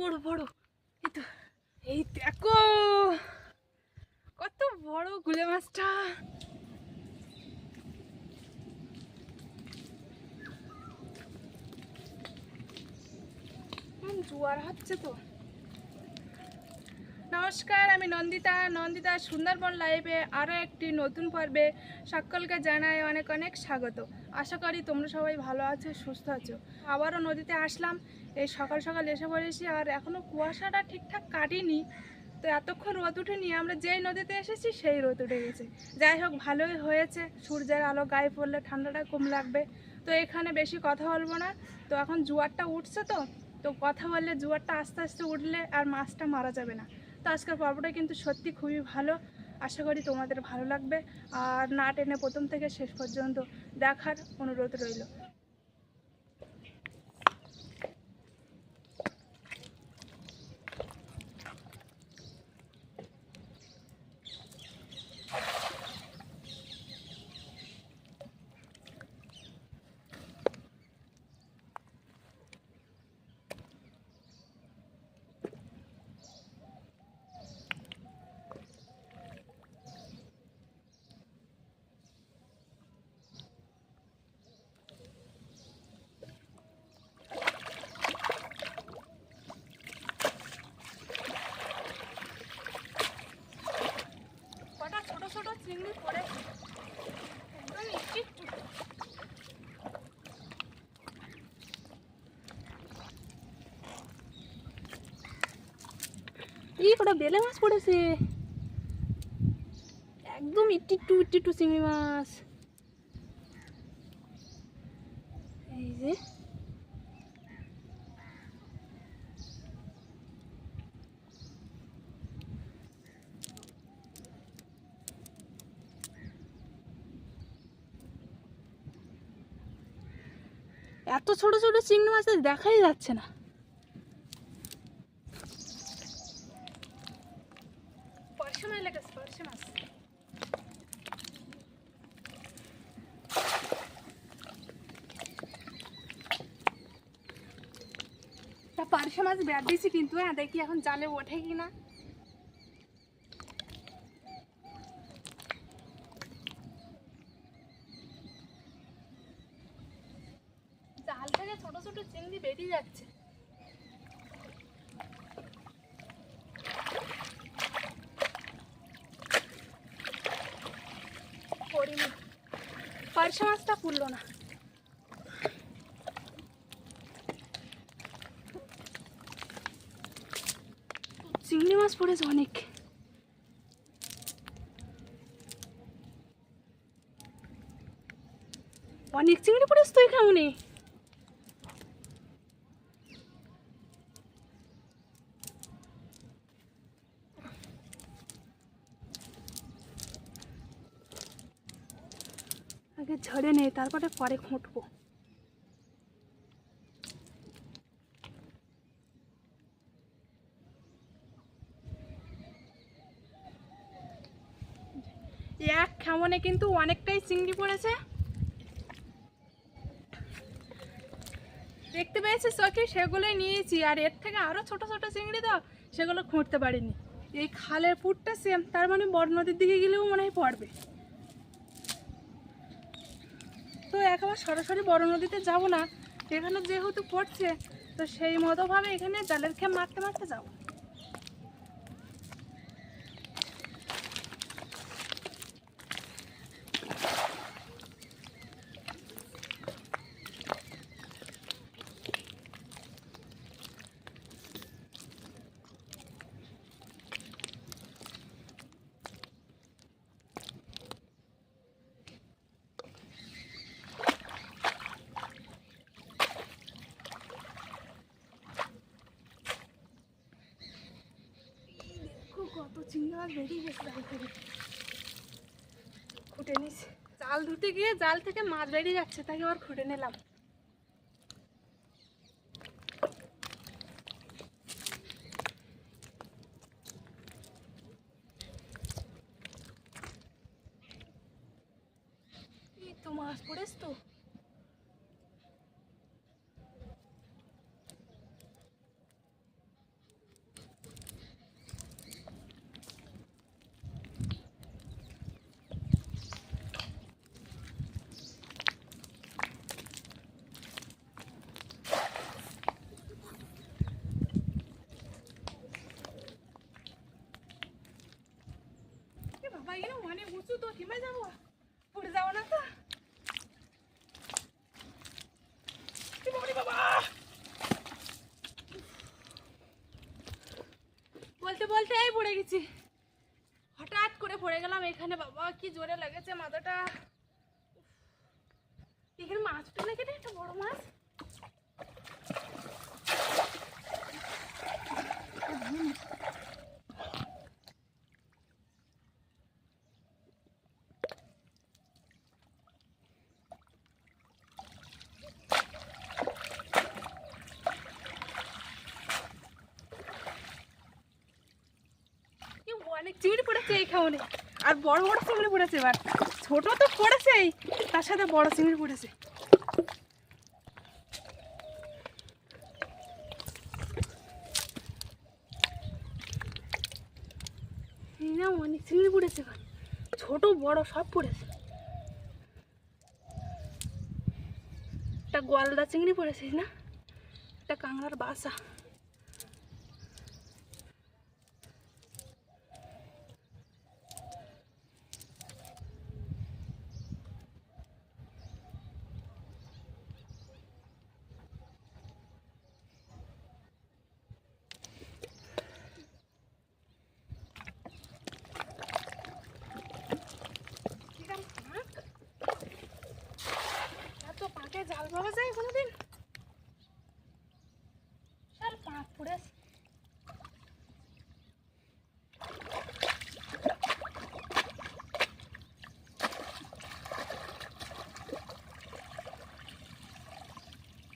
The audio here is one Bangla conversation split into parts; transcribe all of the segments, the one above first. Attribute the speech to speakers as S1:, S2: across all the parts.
S1: বড় বড়। এই তো, এই দেখো। কত বড় গুলে মাছটা। জোয়ার হচ্ছে তো। নমস্কার, আমি নন্দিতা। নন্দিতা সুন্দরবন লাইভে আরও একটি নতুন পর্বে সকলকে জানাই অনেক অনেক স্বাগত। আশা করি তোমরা সবাই ভালো আছো, সুস্থ আছো। আবারও নদীতে আসলাম। এই সকাল সকাল এসে পড়েছি আর এখনও কুয়াশাটা ঠিকঠাক কাটিনি। তো এতক্ষণ রোদ উঠেনি, আমরা যেই নদীতে এসেছি সেই রোদ উঠে গেছে। যাই হোক, ভালোই হয়েছে। সূর্যের আলো গায়ে পড়লে ঠান্ডাটা কম লাগবে। তো এখানে বেশি কথা বলব না। তো এখন জোয়ারটা উঠছে তো তো কথা বললে জোয়ারটা আস্তে আস্তে উঠলে আর মাছটা মারা যাবে না। তো আজকের পর্বটা কিন্তু সত্যি খুবই ভালো। আশা করি তোমাদের ভালো লাগবে। আর না টেনে প্রথম থেকে শেষ পর্যন্ত দেখার অনুরোধ রইল কটা ছোট ছোট চিংড়ি পড়েছে একদম একটু একটু। কটা বেলে মাছ পড়েছে? একদম ইটি টু ইটি টু চিংড়ি মাছ। এই যে। এত ছোট ছোট চিংড়ি মাছ দেখাই যাচ্ছে না। পার্শে মাছ। তা পার্শে মাছ বেড় দিয়েছি কিন্তু হ্যাঁ দেখি এখন জালে ওঠে কি না জাল থেকে ছোট ছোট চিংড়ি বেরিয়ে যাচ্ছে পড়িনি পার্শে মাছটা পুরলো না। চিংড়ি মাছ পড়েছে অনেক। অনেক চিংড়ি পড়েছে তো এখানে। আগে ঝরে নেই তারপরে পরে খুঁটবো এক খামনে কিন্তু অনেকটাই চিংড়ি পড়েছে। দেখতে পেয়েছি চোখে সেগুলোই নিয়েছি, আর এর থেকে আরও ছোট ছোট চিংড়ি তো সেগুলো খুঁড়তে পারিনি। এই খালের পুরটা সেম তার মানে বড় নদীর দিকে গেলেও মনে হয় পড়বে তো একেবারে সরাসরি বড় নদীতে যাব না। এখানে যেহেতু পড়ছে, তো সেই মতোভাবে এখানে জালের খেয়ে মারতে মারতে যাব দেখো কত চিংড়ি বেরিয়ে গেছে জাল খুঁটে নিস। জাল ধুতে গিয়ে জাল থেকে মাছ বেরিয়ে যাচ্ছে তাকে আবার খুঁটে নিলাম এই তো মাছ পড়েছ তো যাব পড়ে যাব না তো কি বাবারে বলতে বলতে এই পড়ে গেছি। হঠাৎ করে পড়ে গেলাম এখানে, বাবা, কি জোরে লেগেছে মাথাটা। এখানে মাছ উঠে নাকি একটা বড় মাছ কি অনেক চিংড়ি পড়েছে আর বড় বড় চিংড়ি পড়েছে, এবার ছোট তো পড়েছেই, তার সাথে বড় চিংড়ি পড়েছে। অনেক চিংড়ি পড়েছে এবার। ছোট, বড়, সব পড়েছে। একটা গলদা চিংড়ি পড়েছে না? একটা কাঁকড়ার বাসা কিরম ফাঁক এত পাঁকে জাল পাওয়া যায় কোনোদিন। পাঁক পড়েছে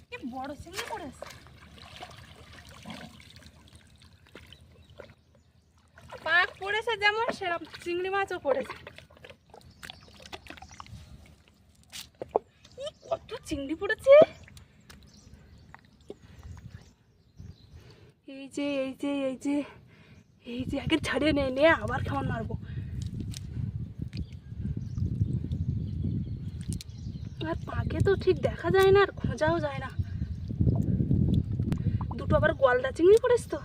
S1: কি বড় চিংড়ি পড়েছে পাক পড়েছে যেমন সেরকম চিংড়ি মাছও পড়েছে ই, কত চিংড়ি পড়েছে এই যে এই যে এই যে এই যে, আগে ছাড়িয়ে নেই নিয়ে আবার কেমন মারবো। আর পাকে তো ঠিক দেখা যায় না আর খোঁজাও যায় না। দুটো আবার গলদা চিংড়ি পড়েছ তো।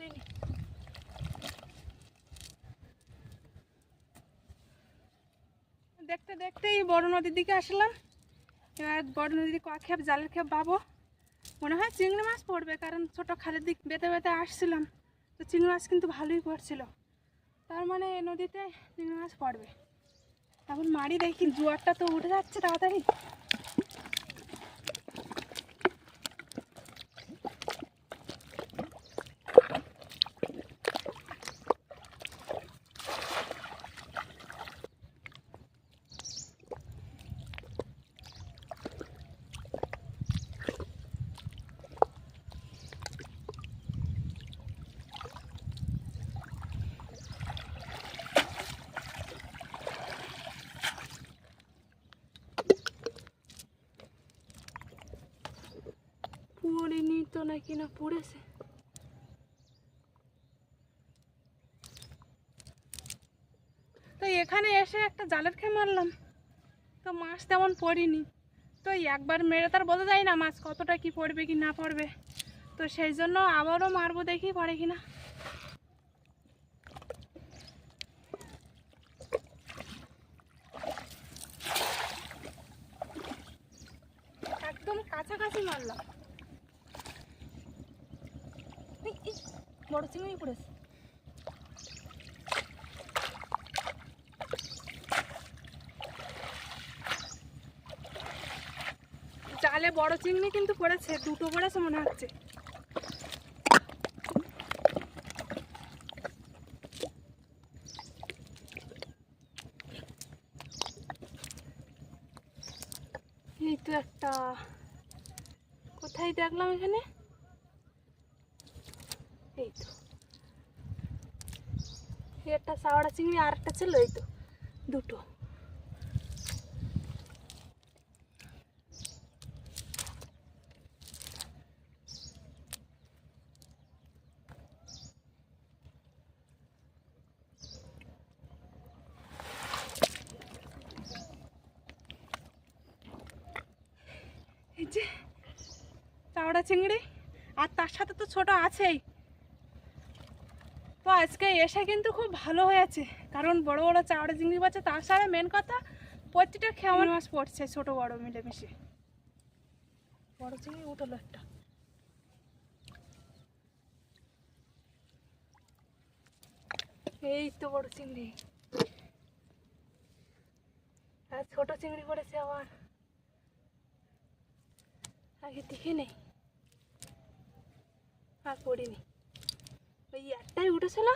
S1: করিনি। দেখতে দেখতেই বড় নদীর দিকে আসলাম। এবার বড় নদীর ক খেপ, জালের খেপ পাবো মনে হয় চিংড়ি মাছ পড়বে, কারণ ছোট খালের দিক বেতে বেতে আসছিলাম। তো চিংড়ি মাছ কিন্তু ভালোই পড়ছিল। তার মানে এই নদীতে চিংড়ি মাছ পড়বে। এখন মারি দেখি, জোয়ারটা তো উঠে যাচ্ছে তাড়াতাড়ি পড়েনি তো নাকি না পড়েছে তো এখানে এসে একটা জালের খেয়ে মারলাম। তো মাছ তেমন পড়িনি। তো একবার মেরে তার বোঝা যায় না মাছ কতটা কি পড়বে কি না পড়বে। তো সেই জন্য আবারও মারবো দেখি পড়ে কি না একদম কাছাকাছি মারলাম। বড় চিংড়ি পড়েছে জালে বড় চিংড়ি কিন্তু পড়েছে দুটো পড়েছে মনে হচ্ছে। একটা সাওড়া চিংড়ি আর একটা ছিল এই তো, দুটো। এই যে চাওড়া চিংড়ি, আর তার সাথে তো ছোট আছেই। আজকে এসে কিন্তু খুব ভালো হয়েছে। কারণ বড় বড় চাওড়া চিংড়ি পাচ্ছে তার সাথে মেন কথা প্রতিটা খেয়াল মাছ পড়ছে ছোট বড় মিলেমিশে। বড় চিংড়ি উঠল একটা। এই তো বড় চিংড়ি। আর ছোট চিংড়ি পড়েছে আবার। আগে দেখে নেই। আর পড়িনি। ওই একটাই উঠেছিল।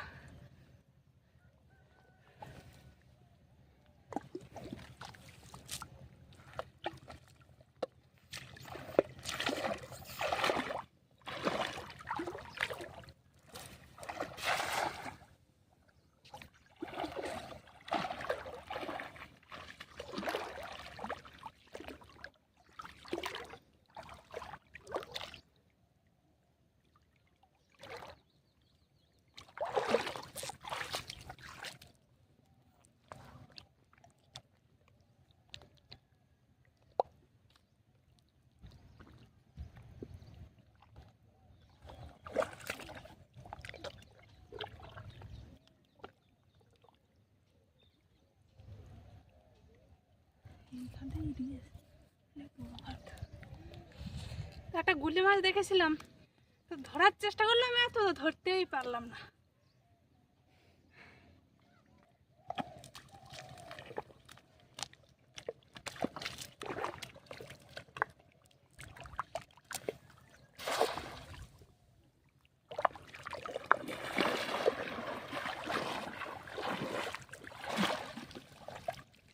S1: একটা গুলি মাছ দেখেছিলাম তো ধরার চেষ্টা করলাম এত ধরতেই পারলাম না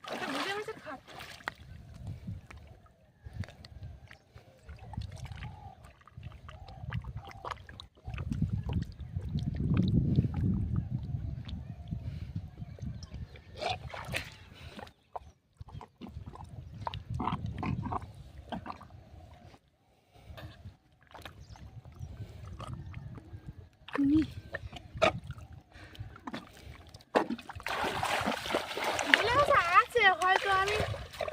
S1: একটা গুলি মাছের খাট গুলে মাছ আছে হয়তো আমি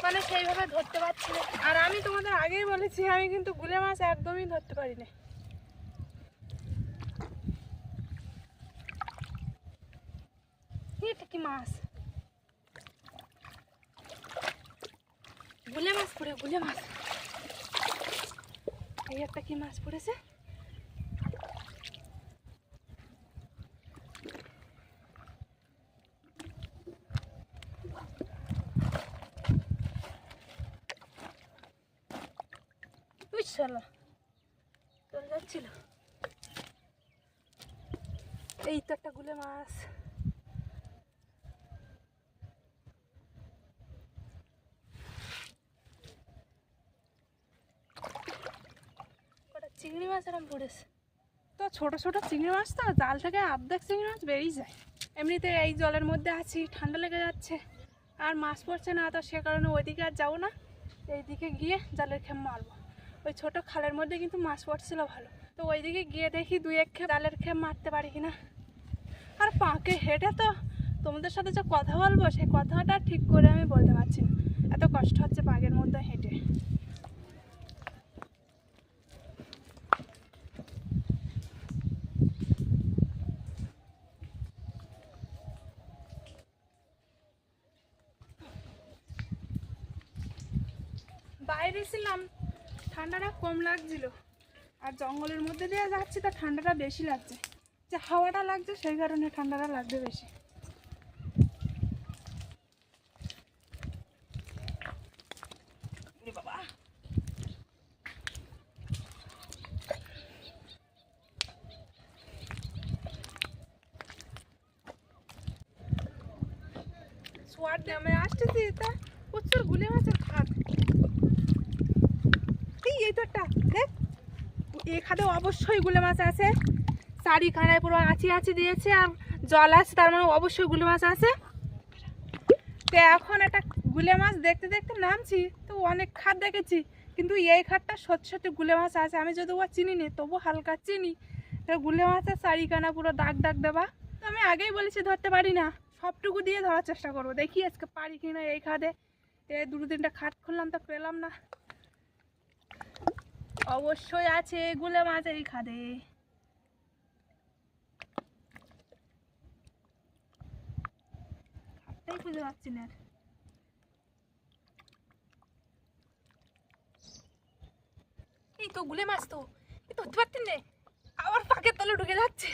S1: মানে সেইভাবে ধরতে পারছি না। আর আমি তোমাদের আগেই বলেছি, আমি কিন্তু গুলে মাছ একদমই ধরতে পারি না এটা কি মাছ? গুলে মাছ পড়ে, গুলে মাছ। এই একটা কি মাছ পড়েছে? চলে। যাচ্ছিল। এই তো একটা গুলে মাছ। চিংড়ি মাছ এরকম পড়েছে। তো ছোট ছোট চিংড়ি মাছ তো, জাল থেকে আর্ধেক চিংড়ি মাছ বেরিয়ে যায়। এমনিতে এই জলের মধ্যে আছি, ঠান্ডা লেগে যাচ্ছে। আর মাছ পড়ছে না, তো সে কারণে ওইদিকে আর যাব না। এইদিকে গিয়ে জালের খেপ মারবো ওই ছোট খালের মধ্যে কিন্তু মাছ পড়ছিল ভালো। তো ওইদিকে গিয়ে দেখি দুই এক খেপ ডালের খেপ মারতে পারি কিনা। আর পাঁকে হেঁটে তো তোমাদের সাথে যে কথা বলব সেই কথাটা ঠিক করে আমি বলতে পারছি না। এত কষ্ট হচ্ছে পাগের মধ্যে হেঁটে বাইরে ছিলাম ঠান্ডাটা কম লাগছিল। আর জঙ্গলের মধ্যে দিয়ে যাচ্ছি, তা ঠান্ডাটা বেশি লাগছে। যে হাওয়াটা লাগছে, সেই কারণে ঠান্ডাটা লাগবে বেশি। আসতেছি, তা প্রচুর গুলি মাছের খাট একটা দেখ এখানে অবশ্যই গুলে মাছ আছে। চারিখানায় পুরো আঁচি আঁচি দিয়েছে আর জল আছে, তার মানে অবশ্যই গুলে মাছ আছে। তো এখন একটা গুলে মাছ দেখতে দেখতে নামছি, তো অনেক খাট দেখেছি, কিন্তু এই খাটটা সত্যি সত্যি গুলে মাছ আছে। আমি যদি ও চিনি নি, তবু হালকা চিনি। তো গুলে মাছের চারিখানা পুরো দাগ দাগ দেবা। তো আমি আগেই বলেছি ধরতে পারি না, সবটুকু দিয়ে ধরার চেষ্টা করব। দেখি আজকে পারি কিনা এই খাদে। এ দুটো তিনটা খাট খুললাম তো পেলাম না। অবশ্যই আছে গুলে মাছ এই খাদে খুঁজে পাচ্ছি না। এই তো গুলে মাছ তো এই তো আবার ঢুকে যাচ্ছে।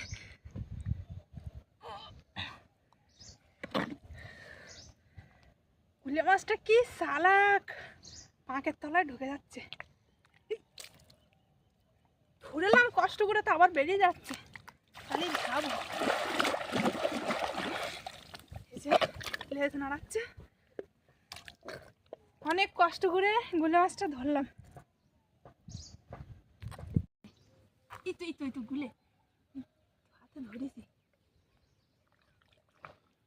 S1: গুলে মাছটা কি তলায় ঢুকে যাচ্ছে। ধরেলাম কষ্ট করে তো আবার বেরিয়ে যাচ্ছে। খালি ভাবো। এই যে লেজ নাড়াচ্ছে। অনেক কষ্ট করে গুলে মাছটা ধরলাম। এই তো এই তো এই তো, গুলে। হাতে ধরেছি।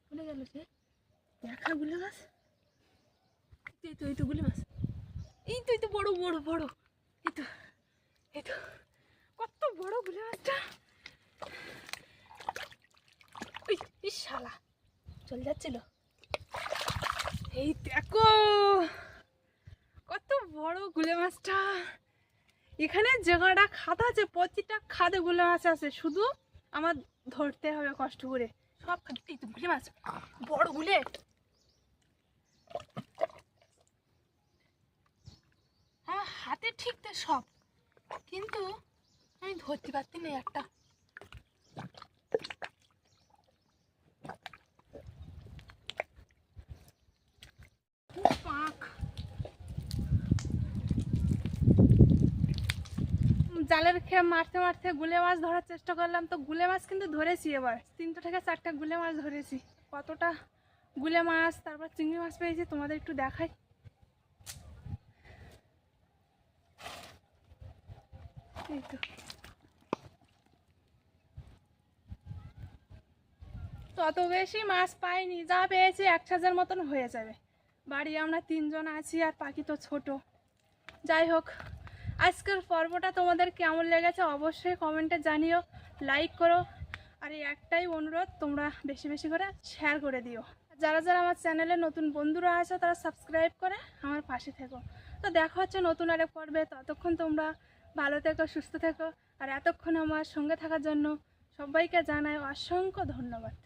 S1: ভুলে গেল সে। দেখা গুলে মাছ। এই তো এই তো, গুলে মাছ। এই তো এই তো, বড় বড় বড়। এই তো এই তো। কত বড় গুলে মাছটা শালা, চলে যাচ্ছিল এই দেখো, কত বড় গুলে মাছটা। এখানে জায়গাটা খাদ আছে, প্রতিটা খাদে গুলে মাছ আছে। শুধু আমার ধরতে হবে কষ্ট করে। সব খাদে গুলে মাছ। বড় গুলে। আমার হাতে ঠিক সব। কিন্তু আমি ধরতে পারতি না একটা। জালের খেয়ে মারতে মারতে গুলে মাছ ধরার চেষ্টা করলাম, তো গুলে মাছ কিন্তু ধরেছি এবার। তিনটা থেকে চারটা গুলে মাছ ধরেছি। কতটা গুলে মাছ, তারপর চিংড়ি মাছ পেয়েছি, তোমাদের একটু দেখাই। এই তো। তত বেশি মাছ পাইনি, যা পেয়েছি এক হাজার মতন হয়ে যাবে। বাড়ি আমরা তিনজন আছি আর পাখি তো ছোট। যাই হোক, আজকের পর্বটা তোমাদের কেমন লেগেছে অবশ্যই কমেন্টে জানিও লাইক করো, আর এই একটাই অনুরোধ, তোমরা বেশি বেশি করে শেয়ার করে দিও। যারা যারা আমার চ্যানেলে নতুন বন্ধুরা আছে, তারা সাবস্ক্রাইব করে আমার পাশে থেকো। তো দেখা হচ্ছে নতুন আরেক পর্বে, ততক্ষণ তোমরা ভালো থেকো, সুস্থ থেকো, আর এতক্ষণ আমার সঙ্গে থাকার জন্য সবাইকে জানাই অসংখ্য ধন্যবাদ।